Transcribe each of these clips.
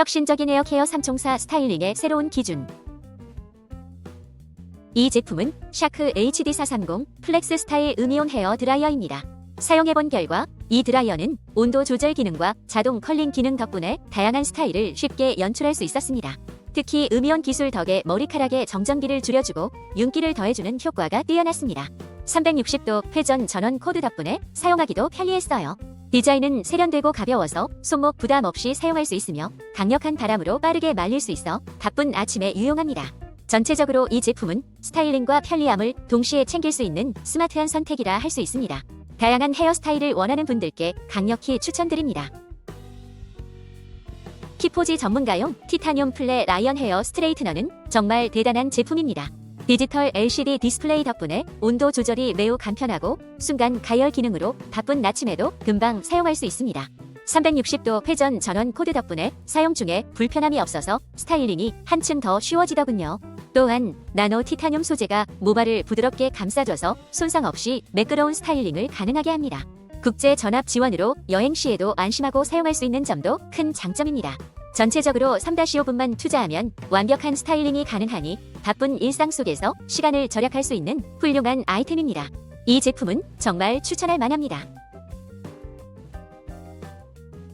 혁신적인 에어케어 삼총사 스타일링의 새로운 기준. 이 제품은 샤크 HD430 플렉스 스타일 음이온 헤어 드라이어입니다. 사용해본 결과 이 드라이어는 온도 조절 기능과 자동 컬링 기능 덕분에 다양한 스타일을 쉽게 연출할 수 있었습니다. 특히 음이온 기술 덕에 머리카락의 정전기를 줄여주고 윤기를 더해주는 효과가 뛰어났습니다. 360도 회전 전원 코드 덕분에 사용하기도 편리했어요. 디자인은 세련되고 가벼워서 손목 부담 없이 사용할 수 있으며 강력한 바람으로 빠르게 말릴 수 있어 바쁜 아침에 유용합니다. 전체적으로 이 제품은 스타일링과 편리함을 동시에 챙길 수 있는 스마트한 선택이라 할 수 있습니다. 다양한 헤어스타일을 원하는 분들께 강력히 추천드립니다. 키포지 전문가용 티타늄 플레 라이언 헤어 스트레이트너는 정말 대단한 제품입니다. 디지털 LCD 디스플레이 덕분에 온도 조절이 매우 간편하고 순간 가열 기능으로 바쁜 아침에도 금방 사용할 수 있습니다. 360도 회전 전원 코드 덕분에 사용 중에 불편함이 없어서 스타일링이 한층 더 쉬워지더군요. 또한 나노 티타늄 소재가 모발을 부드럽게 감싸줘서 손상 없이 매끄러운 스타일링을 가능하게 합니다. 국제 전압 지원으로 여행 시에도 안심하고 사용할 수 있는 점도 큰 장점입니다. 전체적으로 3-5분만 투자하면 완벽한 스타일링이 가능하니 바쁜 일상 속에서 시간을 절약할 수 있는 훌륭한 아이템입니다. 이 제품은 정말 추천할 만합니다.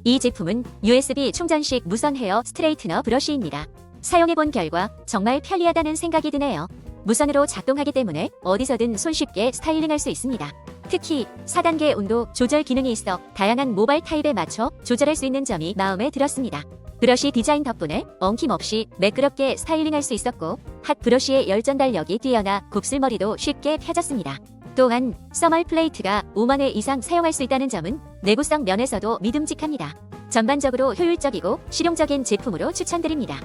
이 제품은 USB 충전식 무선 헤어 스트레이트너 브러쉬입니다. 사용해본 결과 정말 편리하다는 생각이 드네요. 무선으로 작동하기 때문에 어디서든 손쉽게 스타일링할 수 있습니다. 특히 4단계 온도 조절 기능이 있어 다양한 모발 타입에 맞춰 조절할 수 있는 점이 마음에 들었습니다. 브러쉬 디자인 덕분에 엉킴없이 매끄럽게 스타일링할 수 있었고 핫 브러쉬의 열 전 달력이 뛰어나 곱슬머리도 쉽게 펴졌습니다. 또한 써멀 플레이트가 5만 회 이상 사용할 수 있다는 점은 내구성 면에서도 믿음직합니다. 전반적으로 효율적이고 실용적인 제품으로 추천드립니다.